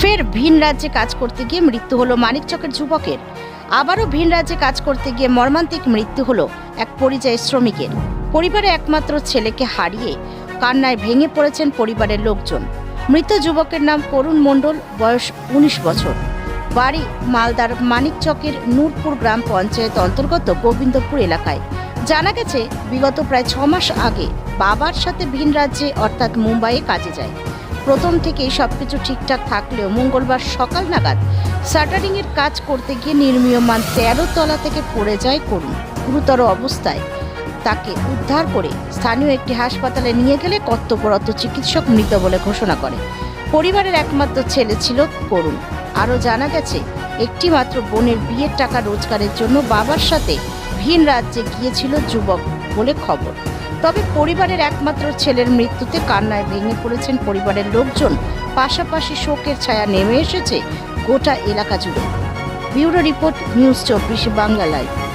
ফের ভিন রাজ্যে কাজ করতে গিয়ে মৃত্যু হলো মানিকচকের যুবকের। আবারও ভিন রাজ্যে কাজ করতে গিয়ে মর্মান্তিক মৃত্যু হলো এক পরিযায়ী শ্রমিকের। পরিবারে একমাত্র ছেলেকে হারিয়ে কান্নায় ভেঙে পড়েছেন পরিবারের লোকজন। মৃত যুবকের নাম করুণ মণ্ডল, বয়স উনিশ বছর। বাড়ি মালদার মানিকচকের নূরপুর গ্রাম পঞ্চায়েত অন্তর্গত গোবিন্দপুর এলাকায়। জানা গেছে, বিগত প্রায় ছ মাস আগে বাবার সাথে ভিন রাজ্যে, অর্থাৎ মুম্বাইয়ে কাজে যায়। প্রথম থেকেই সব কিছু ঠিকঠাক থাকলেও মঙ্গলবার সকাল নাগাদ শাটারিংয়ের কাজ করতে গিয়ে নির্মীয়মান তেরো তলা থেকে পড়ে যায় করুণ। গুরুতর অবস্থায় তাকে উদ্ধার করে স্থানীয় একটি হাসপাতালে নিয়ে গেলে কর্তব্যরত চিকিৎসক মৃত বলে ঘোষণা করে। পরিবারের একমাত্র ছেলে ছিল করুণ। আরও জানা গেছে একটি মাত্র বোনের বিয়ের টাকা রোজগারের জন্য বাবার সাথে ভিন রাজ্যে গিয়েছিল যুবক বলে খবর। তবে পরিবারের একমাত্র ছেলের মৃত্যুতে কান্নায় ভেঙে পড়েছেন পরিবারের লোকজন। পাশাপাশি শোকের ছায়া নেমে এসেছে গোটা এলাকা জুড়ে। ব্যুরো রিপোর্ট নিউজ চব্বিশ বাংলা লাইভ।